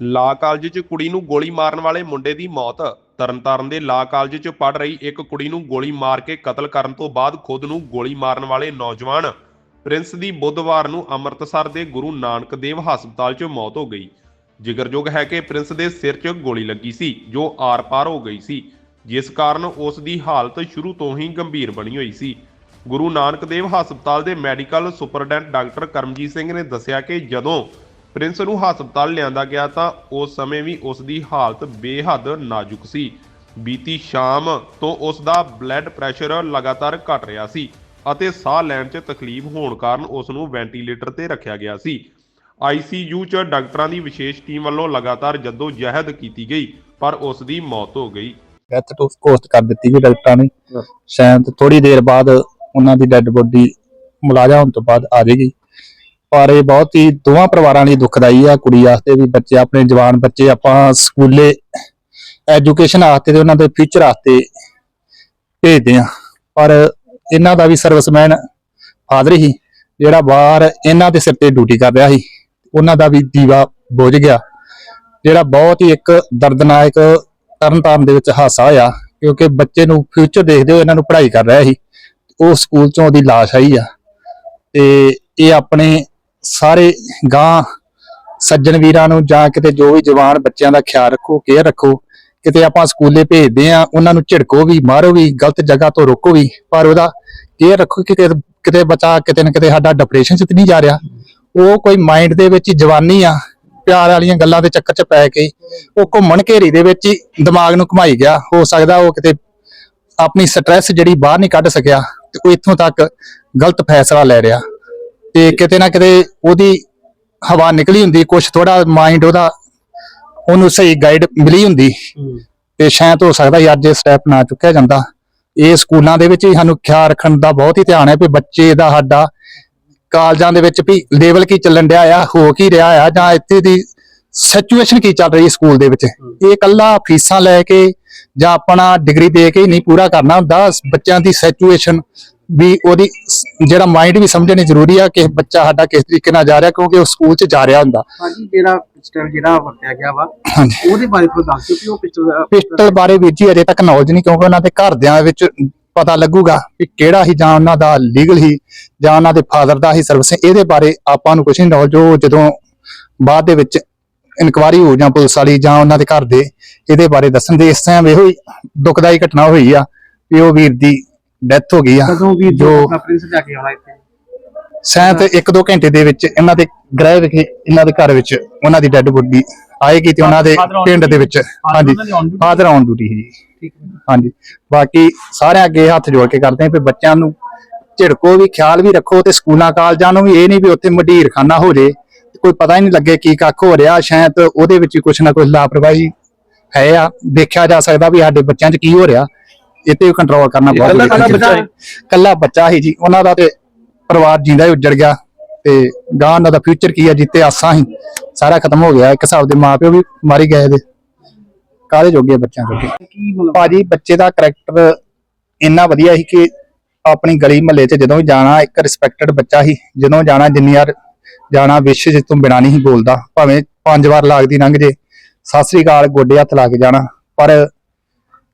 ਲਾ ਕਾਲਜ 'ਚ ਕੁੜੀ ਨੂੰ ਗੋਲੀ ਮਾਰਨ ਵਾਲੇ ਮੁੰਡੇ ਦੀ ਮੌਤ। ਤਰਨਤਾਰਨ ਦੇ ਲਾ ਕਾਲਜ 'ਚ ਪੜ ਰਹੀ ਇੱਕ ਕੁੜੀ ਨੂੰ ਗੋਲੀ ਮਾਰ ਕੇ ਕਤਲ ਕਰਨ ਤੋਂ ਬਾਅਦ ਖੁਦ ਨੂੰ ਗੋਲੀ ਮਾਰਨ ਵਾਲੇ ਨੌਜਵਾਨ ਪ੍ਰਿੰਸ ਦੀ ਬੁੱਧਵਾਰ ਨੂੰ ਅੰਮ੍ਰਿਤਸਰ ਦੇ ਗੁਰੂ ਨਾਨਕ ਦੇਵ ਹਸਪਤਾਲ 'ਚ ਮੌਤ ਹੋ ਗਈ। ਜ਼ਿਕਰਯੋਗ ਹੈ ਕਿ ਪ੍ਰਿੰਸ ਦੇ ਸਿਰ 'ਚ ਗੋਲੀ ਲੱਗੀ ਸੀ, ਜੋ ਆਰ-ਪਾਰ ਹੋ ਗਈ ਸੀ, ਜਿਸ ਕਾਰਨ ਉਸ ਦੀ ਹਾਲਤ ਸ਼ੁਰੂ ਤੋਂ ਹੀ ਗੰਭੀਰ ਬਣੀ ਹੋਈ ਸੀ। ਗੁਰੂ ਨਾਨਕ ਦੇਵ ਹਸਪਤਾਲ ਦੇ medical superintendent doctor Karamjit Singh ਨੇ ਦੱਸਿਆ ਕਿ ਜਦੋਂ ਪ੍ਰਿੰਸ ਨੂੰ ਹਸਪਤਾਲ ਲਿਆਂਦਾ ਗਿਆ ਤਾਂ ਉਸ ਸਮੇਂ ਵੀ ਉਸ ਦੀ ਹਾਲਤ ਬੇਹੱਦ ਨਾਜ਼ੁਕ ਸੀ। ਬੀਤੀ ਸ਼ਾਮ ਤੋਂ ਉਸ ਦਾ ਬਲੱਡ ਪ੍ਰੈਸ਼ਰ ਲਗਾਤਾਰ ਘਟ ਰਿਹਾ ਸੀ ਅਤੇ ਸਾਹ ਲੈਣ 'ਚ ਤਕਲੀਫ ਹੋਣ ਕਾਰਨ ਉਸ ਨੂੰ ਵੈਂਟੀਲੇਟਰ ਤੇ ਰੱਖਿਆ ਗਿਆ ਸੀ। ਆਈਸੀਯੂ 'ਚ ਡਾਕਟਰਾਂ ਦੀ ਵਿਸ਼ੇਸ਼ ਟੀਮ ਵੱਲੋਂ ਲਗਾਤਾਰ ਜੱਦੋ ਜਹਿਦ ਕੀਤੀ ਗਈ ਪਰ ਉਸ ਦੀ ਮੌਤ ਹੋ ਗਈ। ਡੈਥ ਟੂ ਕੋਸਟ ਕਰ ਦਿੱਤੀ ਗਈ ਡਾਕਟਰਾਂ ਨੇ। ਸ਼ਾਇਦ ਥੋੜੀ ਦੇਰ ਬਾਅਦ ਉਹਨਾਂ ਦੀ ਡੈੱਡ ਬੋਡੀ ਮੁਲਾਜ਼ਾ ਹੋਣ ਤੋਂ ਬਾਅਦ ਆ ਜਾਏਗੀ। ਪਰ ਇਹ ਬਹੁਤ ਹੀ ਦੋਵਾਂ ਪਰਿਵਾਰਾਂ ਲਈ ਦੁਖਦਾਈ ਆ। ਕੁੜੀ ਵਾਸਤੇ ਵੀ ਬੱਚੇ, ਆਪਣੇ ਜਵਾਨ ਬੱਚੇ ਆਪਾਂ ਸਕੂਲੇ ਐਜੂਕੇਸ਼ਨ ਵਾਸਤੇ ਤੇ ਉਹਨਾਂ ਦੇ ਫਿਊਚਰ ਵਾਸਤੇ ਭੇਜਦੇ ਆ ਪਰ ਇਹਨਾਂ ਦਾ ਵੀ ਸਰਵਿਸਮੈਨ ਫਾਦਰ ਹੀ, ਜਿਹੜਾ ਬਾਹਰ ਇਹਨਾਂ ਦੇ ਸਿਰ ਤੇ ਡਿਊਟੀ ਕਰ ਰਿਹਾ ਸੀ, ਉਹਨਾਂ ਦਾ ਵੀ ਦੀਵਾ ਬੁਝ ਗਿਆ, ਜਿਹੜਾ ਬਹੁਤ ਹੀ ਇੱਕ ਦਰਦਨਾਕ ਤਰਨਤਾਰਨ ਦੇ ਵਿੱਚ ਹਾਸਾ ਹੋਇਆ, ਕਿਉਂਕਿ ਬੱਚੇ ਨੂੰ ਫਿਊਚਰ ਦੇਖਦੇ ਹੋਏ ਇਹਨਾਂ ਨੂੰ ਪੜ੍ਹਾਈ ਕਰ ਰਿਹਾ ਸੀ ਉਹ ਸਕੂਲ ਚੋਂ ਉਹਦੀ ਲਾਸ਼ ਆਈ ਆ। ਤੇ ਇਹ ਆਪਣੇ ਸਾਰੇ ਗਾਂ ਸੱਜਣ ਵੀਰਾਂ ਨੂੰ ਜਾਂ ਕਿਤੇ ਜੋ ਵੀ ਜਵਾਨ ਬੱਚਿਆਂ ਦਾ ਖਿਆਲ ਰੱਖੋ ਕੇਅਰ ਰੱਖੋ, ਕਿਤੇ ਆਪਾਂ ਸਕੂਲੇ ਭੇਜਦੇ ਆ ਉਹਨਾਂ ਨੂੰ ਝਿੜਕੋ ਵੀ, ਮਾਰੋ ਵੀ, ਗਲਤ ਜਗ੍ਹਾ ਤੋਂ ਰੋਕੋ ਵੀ, ਪਰ ਉਹਦਾ ਕੇਅਰ ਰੱਖੋ ਕਿ ਕਿਤੇ ਕਿਤੇ ਬੱਚਾ ਕਿਤੇ ਨਾ ਕਿਤੇ ਸਾਡਾ ਡਿਪਰੈਸ਼ਨ ਚ ਤੇ ਨਹੀਂ ਜਾ ਰਿਹਾ। ਉਹ ਕੋਈ ਮਾਈਂਡ ਦੇ ਵਿੱਚ ਜਵਾਨੀ ਆ, ਪਿਆਰ ਵਾਲੀਆਂ ਗੱਲਾਂ ਦੇ ਚੱਕਰ ਚ ਪੈ ਕੇ ਉਹ ਘੁੰਮਣ ਘੇਰੀ ਦੇ ਵਿੱਚ ਹੀ ਦਿਮਾਗ ਨੂੰ ਘੁਮਾਈ ਗਿਆ। ਹੋ ਸਕਦਾ ਉਹ ਕਿਤੇ ਆਪਣੀ ਸਟ੍ਰੈਸ ਜਿਹੜੀ ਬਾਹਰ ਨਹੀਂ ਕੱਢ ਸਕਿਆ, ਤੇ ਉਹ ਇੱਥੋਂ ਤੱਕ ਗਲਤ ਫੈਸਲਾ ਲੈ ਰਿਹਾ। ਤੇ ਕਿਤੇ ਨਾ ਕਿਤੇ ਉਹਦੀ ਹਵਾ ਨਿਕਲੀ ਹੁੰਦੀ ਕੁਝ ਥੋੜਾ ਮਾਈਂਡ ਉਹਦਾ ਉਹਨੂੰ ਸਹੀ ਗਾਈਡ ਮਿਲੀ ਹੁੰਦੀ। ਤੇ ਸ਼ਾਇਦ ਹੋ ਸਕਦਾ ਅੱਜ ਇਹ ਸਟੈਪ ਨਾ ਚੁੱਕਿਆ ਜਾਂਦਾ। ਇਹ ਸਕੂਲਾਂ ਦੇ ਵਿੱਚ ਹੀ ਸਾਨੂੰ ਖਿਆਲ ਰੱਖਣ ਦਾ ਬਹੁਤ ਹੀ ਧਿਆਨ ਹੈ ਵੀ ਬੱਚੇ ਦਾ ਸਾਡਾ ਕਾਲਜਾਂ ਦੇ ਵਿੱਚ ਵੀ ਲੈਵਲ ਕੀ ਚੱਲਣ ਡਿਆ ਆ ਹੋ ਕੀ ਰਿਹਾ ਆ ਜਾਂ ਇੱਥੇ ਦੀ ਸਿਚੁਏਸ਼ਨ ਕੀ ਚੱਲ ਰਹੀ ਸਕੂਲ ਦੇ ਵਿੱਚ। ਇਹ ਕੱਲਾ ਫੀਸਾਂ ਲੈ ਕੇ ਜਾਂ ਆਪਣਾ ਡਿਗਰੀ ਦੇ ਕੇ ਹੀ ਨਹੀਂ ਪੂਰਾ ਕਰਨਾ ਹੁੰਦਾ। ਬੱਚਿਆਂ ਦੀ ਸਿਚੁਏਸ਼ਨ ਵੀ ਉਹਦੀ ਜਿਹੜਾ ਮਾਈਂਡ ਵੀ ਸਮਝਣੀ ਜ਼ਰੂਰੀ ਆ ਕਿ ਬੱਚਾ ਸਾਡਾ ਕਿਸ ਤਰੀਕੇ ਨਾਲ ਜਾ ਰਿਹਾ ਕਿਉਂਕਿ ਉਹ ਸਕੂਲ 'ਚ ਜਾ ਰਿਹਾ ਹੁੰਦਾ। ਹਾਂਜੀ ਜਿਹੜਾ ਪਿਸਟਲ ਜਿਹੜਾ ਵਰਤਿਆ ਗਿਆ ਵਾ ਉਹਦੇ ਬਾਰੇ ਥੋੜਾ ਦੱਸ ਦਿਓ ਕਿ ਉਹ ਪਿਸਟਲ ਪਿਸਟਲ ਬਾਰੇ ਵੀਰ ਜੀ ਅਜੇ ਤੱਕ ਨੌਲੇਜ ਨਹੀਂ ਕਿਉਂਕਿ ਉਹਨਾਂ ਦੇ ਘਰਦਿਆਂ ਵਿੱਚ ਪਤਾ ਲੱਗੂਗਾ ਕਿ ਕਿਹੜਾ ਹੀ ਜਾਂ ਉਹਨਾਂ ਦਾ ਲੀਗਲ ਹੀ ਜਾਂ ਉਹਨਾਂ ਦੇ ਫਾਦਰ ਦਾ ਹੀ ਸਰਵਿਸ ਇਹਦੇ ਬਾਰੇ ਆਪਾਂ ਨੂੰ ਕੁਝ ਨਹੀਂ ਨੌਲੇਜ ਉਹ ਜਦੋਂ ਬਾਅਦ ਦੇ ਵਿੱਚ ਇਨਕੁਆਰੀ ਹੋ ਜਾਂ ਪੁਲਿਸ ਵਾਲੀ ਜਾਂ ਉਹਨਾਂ ਦੇ ਘਰ ਦੇ ਇਹਦੇ ਬਾਰੇ ਦੱਸਣ ਦੇ ਇਸ ਟਾਈਮ ਇਹੋ ਹੀ ਦੁਖਦਾਈ ਘਟਨਾ ਹੋਈ ਆ ਵੀ ਉਹ ਵੀਰ ਦੀ ਡੈਥ ਹੋ ਗਈ ਆ। ਕਦੋਂ ਵੀ ਜੋ ਆਪਣਾ ਪ੍ਰਿੰਸ ਜਾ ਕੇ ਆਉਣਾ ਇੱਥੇ? ਸ਼ਾਇਦ 1-2 ਘੰਟੇ ਦੇ ਵਿੱਚ ਇਹਨਾਂ ਦੇ ਗ੍ਰਹਿ ਵਿਖੇ ਇਹਨਾਂ ਦੇ ਘਰ ਵਿੱਚ ਉਹਨਾਂ ਦੀ ਡੈੱਡ ਬੋਡੀ ਆਏਗੀ ਤੇ ਉਹਨਾਂ ਦੇ ਪਿੰਡ ਦੇ? ਵਿੱਚ। ਹਾਂਜੀ? ਫਾਦਰ ਔਨ ਡਿਊਟੀ ਜੀ। ਠੀਕ ਹਾਂਜੀ। ਬਾਕੀ ਸਾਰਿਆਂ ਅੱਗੇ ਹੱਥ ਜੋੜ ਕੇ ਕਰਦੇ ਆਂ ਵੀ ਬੱਚਿਆਂ ਨੂੰ ਝਿੜਕੋ ਵੀ ਖਿਆਲ ਵੀ ਰੱਖੋ ਤੇ ਸਕੂਲਾਂ ਕਾਲਜਾਂ ਨੂੰ ਵੀ ਇਹ ਨਹੀਂ ਵੀ ਉੱਥੇ ਮਢੀਰ ਖਾਨਾ ਹੋ ਜੇ। ਕੋਈ ਪਤਾ ਹੀ ਨਹੀਂ ਲੱਗੇ ਕੀ ਕੱਖ ਹੋ ਰਿਹਾ। ਸ਼ਾਇਦ ਉਹਦੇ ਵਿੱਚ ਕੁਛ ਨਾ ਕੁਛ ਲਾਪਰਵਾਹੀ ਹੈ ਆ। ਦੇਖਿਆ ਜਾ ਸਕਦਾ ਵੀ ਸਾਡੇ ਬੱਚਿਆਂ 'ਚ ਕੀ ਹੋ ਰਿਹਾ। ਇਹ ਤੇ ਕੰਟਰੋਲ ਕਰਨਾ ਬਹੁਤ ਜ਼ਰੂਰੀ ਹੈ। ਕੱਲਾ ਬੱਚਾ ਹੀ ਜੀ ਉਹਨਾਂ ਦਾ ਤੇ ਪਰਿਵਾਰ ਜਿੰਦਾ ਹੀ ਉੱਜੜ ਗਿਆ ਤੇ ਗਾਂ ਉਹਨਾਂ ਦਾ ਫਿਊਚਰ ਕੀ ਹੈ ਜਿੱਤੇ ਆਸਾਂ ਹੀ। ਸਾਰਾ ਖਤਮ ਹੋ ਗਿਆ ਇੱਕ ਹਿਸਾਬ ਦੇ ਮਾਪਿਓ ਵੀ ਮਾਰੀ ਗਏ ਦੇ। ਕਾਹਦੇ ਜੋਗੇ ਬੱਚਿਆਂ ਜੋਗੇ? ਭਾਜੀ ਬੱਚੇ ਦਾ ਕਰੈਕਟਰ ਇੰਨਾ ਵਧੀਆ ਸੀ ਕਿ ਆਪਣੀ ਗਲੀ ਮਹੱਲੇ 'ਚ ਜਦੋਂ ਵੀ ਜਾਣਾ ਇੱਕ ਰਿਸਪੈਕਟਡ ਬੱਚਾ ਸੀ ਜਦੋਂ ਜਾਣਾ ਜਿੰਨੀ ਯਾਰ ਜਾਣਾ ਵਿਸ਼ ਜਿਸ ਤੋਂ ਬਿਨਾਂ ਨਹੀਂ ਬੋਲਦਾ। ਭਾਵੇਂ ਪੰਜ ਵਾਰ ਲੱਗਦੀ ਲੰਘ ਜੇ ਸਤਿ ਸ੍ਰੀ ਅਕਾਲ ਗੋਡੇ ਹੱਥ ਲਾ ਕੇ ਜਾਣਾ। ਪਰ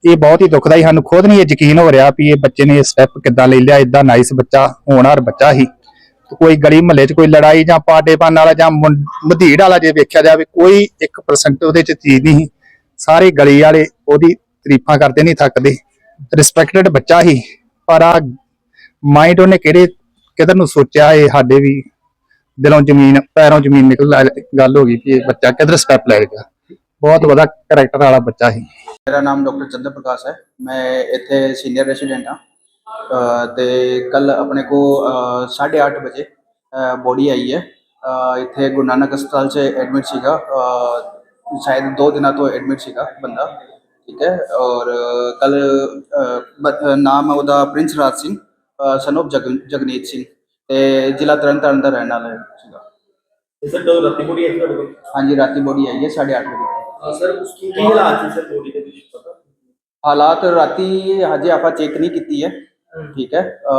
ਇਹ ਬਹੁਤ ਹੀ ਦੁਖਦਾਈ ਸਾਨੂੰ ਖੁਦ ਨਹੀਂ ਇਹ ਯਕੀਨ ਹੋ ਰਿਹਾ ਵੀ ਇਹ ਬੱਚੇ ਨੇ ਇਹ ਸਟੈਪ ਕਿੱਦਾਂ ਲੈ ਲਿਆ ਇਦਾਂ ਨਾਈਸ ਬੱਚਾ ਹੋਣਹਾਰ ਬੱਚਾ ਸੀ ਕੋਈ ਗਲੀ ਮਹੱਲੇ 'ਚ ਕੋਈ ਲੜਾਈ ਜਾਂ ਪਾਟੇਪਨ ਵਾਲਾ ਜਾਂ ਮਧੀੜ ਵਾਲਾ ਜੇ ਵੇਖਿਆ ਜਾਵੇ, ਕੋਈ 1% ਉਹਦੇ 'ਚ ਚੀਜ਼ ਨਹੀਂ। ਸਾਰੇ ਗਲੀ ਵਾਲੇ ਉਹਦੀ ਤਾਰੀਫਾਂ ਕਰਦੇ ਨਹੀਂ ਥੱਕਦੇ। ਰਿਸਪੈਕਟਡ ਬੱਚਾ ਹੀ। ਪਰ ਆ ਮਾਈਂਡ ਉਹਨੇ ਕਿਹੜੇ, ਕਿਧਰ ਨੂੰ ਸੋਚਿਆ ਇਹ ਸਾਡੇ ਵੀ ਦਿਲੋਂ ਜ਼ਮੀਨ, ਪੈਰੋਂ ਜ਼ਮੀਨ ਨਿਕਲ ਆ- ਗੱਲ ਹੋ ਗਈ ਕਿ ਇਹ ਬੱਚਾ ਕਿਧਰ ਸਟੈਪ ਲੈ ਗਿਆ ਬਹੁਤ ਵਧੀਆ ਕਰੈਕਟਰ ਵਾਲਾ ਬੱਚਾ ਸੀ ਮੇਰਾ ਨਾਮ ਡਾਕਟਰ ਚੰਦਰ ਪ੍ਰਕਾਸ਼ ਹੈ। ਮੈਂ ਇੱਥੇ ਸੀਨੀਅਰ ਰੈਜ਼ੀਡੈਂਟ ਹਾਂ। ਤੇ ਕੱਲ ਆਪਣੇ ਕੋ 8:30 ਵਜੇ ਬੋਡੀ ਆਈ ਹੈ। ਇੱਥੇ ਗੁਰੂ ਨਾਨਕ ਹਸਪਤਾਲ 'ਚ ਐਡਮਿਟ ਸੀਗਾ। ਸ਼ਾਇਦ 2 ਦਿਨਾਂ ਤੋਂ ਐਡਮਿਟ ਸੀਗਾ ਬੰਦਾ। ਠੀਕ ਹੈ। ਔਰ ਕੱਲ ਨਾਮ ਉਹਦਾ ਪ੍ਰਿੰਸ ਰਾਜ ਸਿੰਘ ਸਨ ਜਗ ਜਗਨੀਤ ਸਿੰਘ। ਤੇ ਜ਼ਿਲ੍ਹਾ ਤਰਨਤਾਰਨ ਦਾ ਰਹਿਣ ਵਾਲਾ ਸੀਗਾ। ਸਰ ਜਦੋਂ ਰਾਤੀ ਬੋਡੀ ਆਈ ਤੁਹਾਡੇ ਕੋਲ? ਹਾਂਜੀ ਰਾਤੀ ਬੋਡੀ ਆਈ ਹੈ 8:30 ਵਜੇ। ਸਰ ਉਸकी ਕੀ ਹਾਲਾਤ ਸੀ ਸਰ ਬੋਡੀ हालात राती हजे आपा चेक नहीं की है ठीक है अ,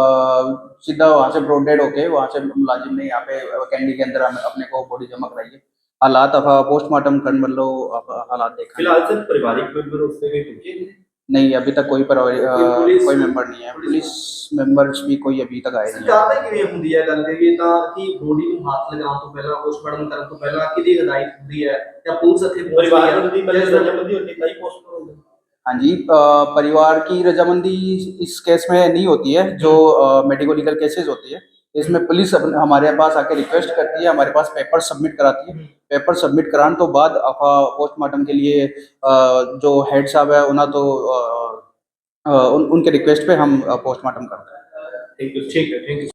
सीधा वहां से ब्रॉडेड होके वहां से मुलाजिम ने यहाँ पे कैंडी के अंदर हमें अपने को बॉडी जमा कराई है ਹਾਲਾਤ ਅਫਾ पोस्टमार्टम ਕਰਨ ਵੱਲੋਂ ਆਪਾਂ ਹਾਲਾਤ ਦੇਖਾਂਗੇ फिलहाल सर पारिवारिक मेंबर उससे कोई पहुंचे नहीं? नहीं अभी तक कोई परिवार अ, कोई पुलिस- कोई मेंबर नहीं है पुलिस मेंबर्स भी कोई अभी तक आए नहीं है ਕਾਰਵਾਈ ਕਿਵੇਂ ਹੁੰਦੀ ਹੈ ਗੱਲ ਕਰੀਏ ਤਾਂ ਕਿ ਬੋਡੀ ਨੂੰ ਹੱਥ ਲਗਾਉਣ ਤੋਂ ਪਹਿਲਾਂ ਪੋਸਟਮਾਰਟਮ ਕਰਨ ਤੋਂ ਪਹਿਲਾਂ ਕਿਹਦੀ ਹਦਾਇਤ ਹੁੰਦੀ ਹੈ ਜਾਂ ਪੁਲਿਸ ਇੱਥੇ ਪਰਿਵਾਰ ਬੰਦੀ ਪਹਿਲੇ ਰਜਾਮੰਦੀ ਹੁੰਦੀ ਤਾਂ ਹੀ ਪੋਸਟਮਾਰਟਮ ਹੁੰਦਾ हाँ जी अ, परिवार की रजामंदी इस केस में नहीं होती है जो मेडिको लीगल केसेस होती है। इसमें पुलिस अपन- हमारे पास आके रिक्वेस्ट करती है हमारे पास पेपर सबमिट कराती है। पेपर सबमिट कराने तो बाद पोस्टमार्टम के लिए अ, जो हेड साहब है उन्हें तो अ, अ, उन, उनके रिक्वेस्ट पे हम पोस्टमार्टम करते हैं। ठीक है ठीक है थैंक यू